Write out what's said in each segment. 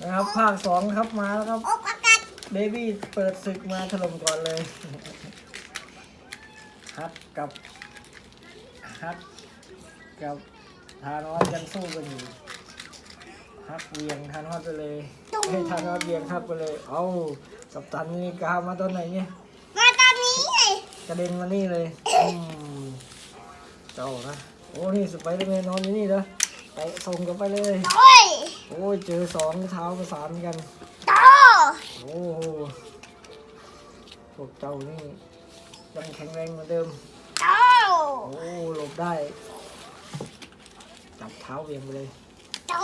นะครับภาคสองครับมาแล้วครับอบอากาศเบบี้เปิดศึกมาถล่มก่อนเลยฮัทกับฮัทกับทานอสยังสู้กันอยู่ฮัทเวียงทานอสไปเลยให้ยทานอสเวียงฮัทไปเลย เอากับตันนี่กามาตอนไหนเนี่ยมาตอนนี้ไงกระเด็นมานี่เลยอืมเจ้านะโอ้นี่สไปเดอร์แมนนอนอยู่นี่นะ ไปส่งกันไปเลย โอ้ยโอ้ยเจอสองเท้าประสานกันโตโอ้โหพวกเจ้านี่ยังแข็งแรงเหมือนเดิมโตโอ้หลบได้ จับเท้าเวียงไปเลยโต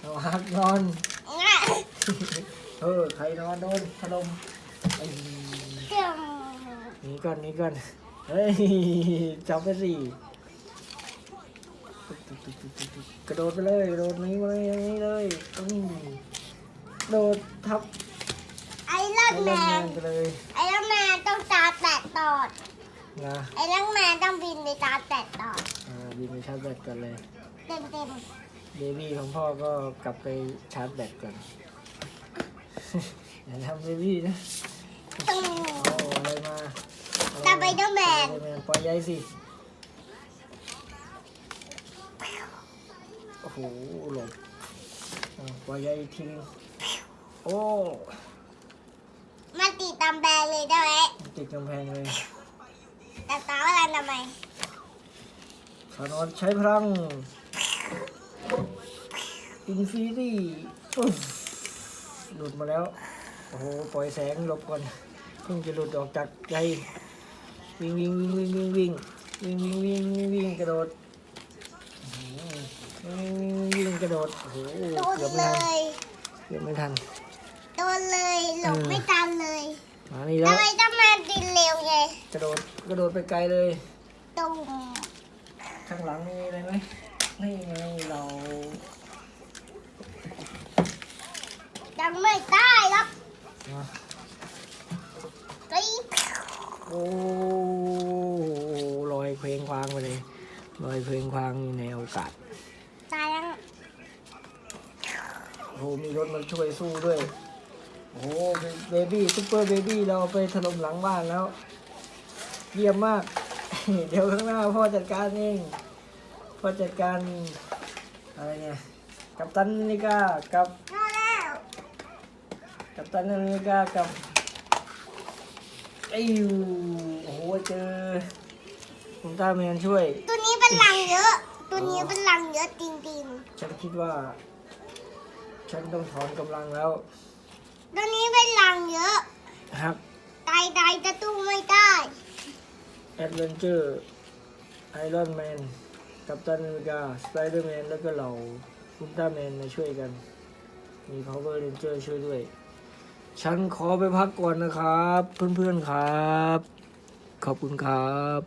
เอาฮักนอนง่ะเออใครนอนโดนถล่มไอ้เกี่ยวหนีก่อนหนีก่อนเฮ้ยจับไปสิ กระโดดไปเลยกระโดดหนี้มาเลยอย่างนี้เลยอืมโดดทับไอ้ลัไอ้งแมเล่นแมนนไปเลยไอ้ลังแมนต้องตาแตะตอดนะไอ้ลังแมนต้องบินในตาแตะตอดอ่าบินไปชาร์จแบตกันเลยเต็มเต็มเบบี้ของพ่อก็กลับไปชาร์จแบตก่อนอย่าทำเบบี้นะๆตึงเอาอะไรมาเอาตาไปเดอร์แมนสไปเดอร์แมนปล่อยใยสิ โอ้โหหลบอะปล่อยใยอีกทีนึงโอ้มาตีตามแบงเลยได้ไหมติดกำแพงเลยแต่ตาอะไรทำไมขานอนใช้พลังอินฟินิตี้หลุดมาแล้ว โอ้โห ปล่อยแสงหลบก่อนเพิ่งจะหลุดออกจากใจ วิ่งวิ่งวิ่งวิ่งวิ่งวิ่งวิ่งวิ่งวิ่งวิ่งวิ่งกระโดด อื้อหือวิ่งวิ่งวิ่งวิ่งกระโดดโอ้โหโดนเกือบเลไม่ทันย เกือบไม่ทัน โดนเลยหลบไม่ทันเลยมานี่แล้วทำไมต้องมาดินเร็วไงกระโดดกระโดดไปไกลเลย ตุ้มข้างหลังมีอะไรไหมนี่ไงเรายังไม่ได้หรอกอะกรี๊ดโอ้ลอยเพลงควางไปเลยลอยเพลงควางอยู่ในอากาศ ตายยังโอ้โหมีรถมาช่วยสู้ด้วย โอ้โหเบบี้ซุปเปอร์เบบี้เราเอาไปถล่มหลังบ้านแล้ว เยี่ยมมาก เดี๋ยวข้างหน้าพ่อจัดการเองพ่อจัดการอะไรเนี่ยกับตันนาฬิกากับพอแล้วกับตันนาฬิกากับไอ้ยูโอ้โหเจอคุณตาแมนช่วย ตัวนี้เป็นลังเยอะ ตัวนี้เป็นลังเยอะจริงฉันคิดว่า ฉันต้องถอนกำลังแล้ว ๆ ตัวนี้เป็นลังเยอะฮักตายตายจะตู้ไม่ได้ แอดเวนเจอร์ไอรอนแมนกับตันอเมริกาสไปเดอร์แมนแล้วก็เหล่าอุลตร้าแมนมาช่วยกัน มี Power Ranger ช่วยด้วย ฉันขอไปพักก่อนนะครับ เพื่อนๆครับ ขอบคุณครับ